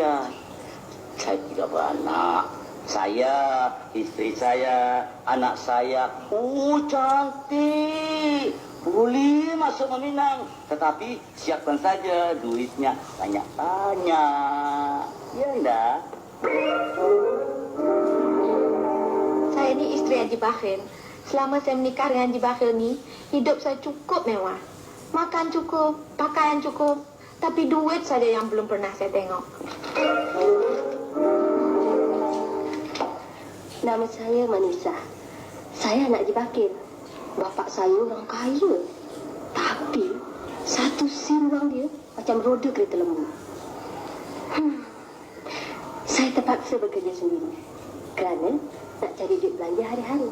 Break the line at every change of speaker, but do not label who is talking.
Ya, saya tidak beranak. Saya, isteri saya, anak saya, oh cantik. Boleh masuk meminang. Tetapi siapkan saja duitnya banyak-banyak. Ya enggak?
Saya ni isteri Haji Bakhil. Selama saya menikah dengan Haji Bakhil ni, hidup saya cukup mewah. Makan cukup, pakaian cukup. Tapi duit saja yang belum pernah saya tengok.
Nama saya Manisa. Saya anak Haji Bakir. Bapak saya orang kaya. Tapi satu sin orang dia macam roda kereta lembu. Hmm. Saya terpaksa bekerja sendiri. Kerana nak cari duit belanja hari-hari.